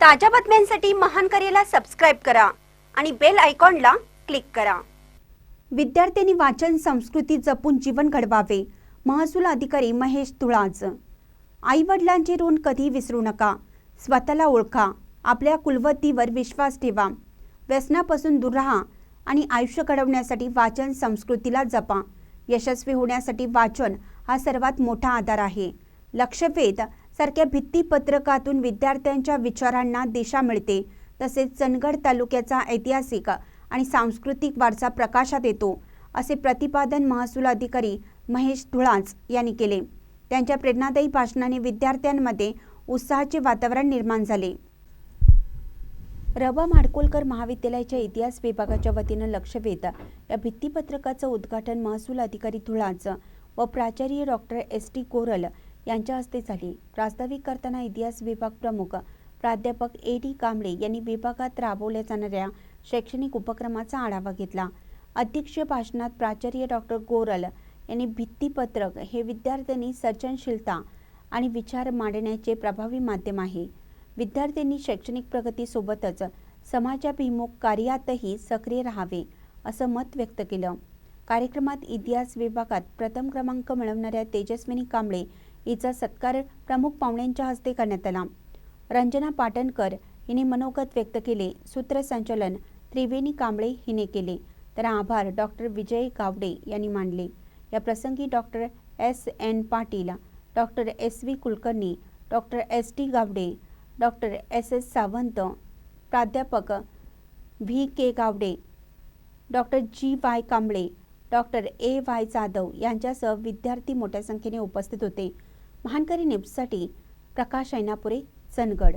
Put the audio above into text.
ताज्या बातम्यांसाठी महान करेला सबस्क्राईब करा आणि बेल आयकॉनला क्लिक करा. विद्यार्थ्यांनी वाचन संस्कृती जपून जीवन घडवावे महसूल अधिकारी महेश तुळाज. आई वडिलांचे ऋण कधी विसरू नका स्वतःला ओळखा आपल्या कुलवतीवर विश्वास ठेवा व्यसनापासून दूर राहा आणि आयुष्य घडवण्यासाठी वाचन संस्कृतीला जपा. यशस्वी होण्यासाठी वाचन हा सर्वात मोठा आधार आहे. लक्षवेध सारख्या भित्तीपत्रकातून विद्यार्थ्यांच्या विचारांना दिशा मिळते. तसेच चंदगड तालुक्याचा ऐतिहासिक आणि सांस्कृतिक वारसा प्रकाशात येतो असे प्रतिपादन महसूल अधिकारी महेश धुळाच यांनी केले. त्यांच्या प्रेरणादायी भाषणाने विद्यार्थ्यांमध्ये उत्साहाचे वातावरण निर्माण झाले. रबा माडकोलकर महाविद्यालयाच्या इतिहास विभागाच्या वतीनं लक्षवेध या भित्तीपत्रकाचं उद्घाटन महसूल अधिकारी धुळांच व प्राचार्य डॉक्टर एस टी कोरल यांच्या हस्ते झाली प्रास्ताविक करताना इतिहास विभाग प्रमुख प्राध्यापक ए डी कांबळे यांनी विभागात राबवल्या जाणाऱ्या शैक्षणिक उपक्रमाचा आढावा घेतला. अध्यक्षीय भाषणात प्राचार्य डॉक्टर गोरल यांनी भित्तीपत्रक हे विद्यार्थ्यांनी सर्जनशीलता आणि विचार मांडण्याचे प्रभावी माध्यम आहे. विद्यार्थ्यांनी शैक्षणिक प्रगतीसोबतच समाजाभिमुख कार्यातही सक्रिय राहावे असं मत व्यक्त केलं. कार्यक्रमात इतिहास विभागात प्रथम क्रमांक मिळवणाऱ्या तेजस्विनी कांबळे हिचा सत्कार प्रमुख पाहुण्यांच्या हस्ते करण्यात आला. रंजना पाटणकर हिने मनोगत व्यक्त केले. सूत्रसंचालन त्रिवेणी कांबळे हिने केले. तर आभार डॉक्टर विजय गावडे यांनी मानले. या प्रसंगी doctor S. N. Patil doctor S. V. Kulkarni doctor S. T. Gawade doctor S. S. Sawant प्राध्यापक V. K. Gawade doctor G. Y. Kamble doctor A. Y. Jadhav यांच्यासह विद्यार्थी मोठ्या संख्येने उपस्थित होते. महानकरी न्यूजसाठी प्रकाश ऐनापुरे चंदगड.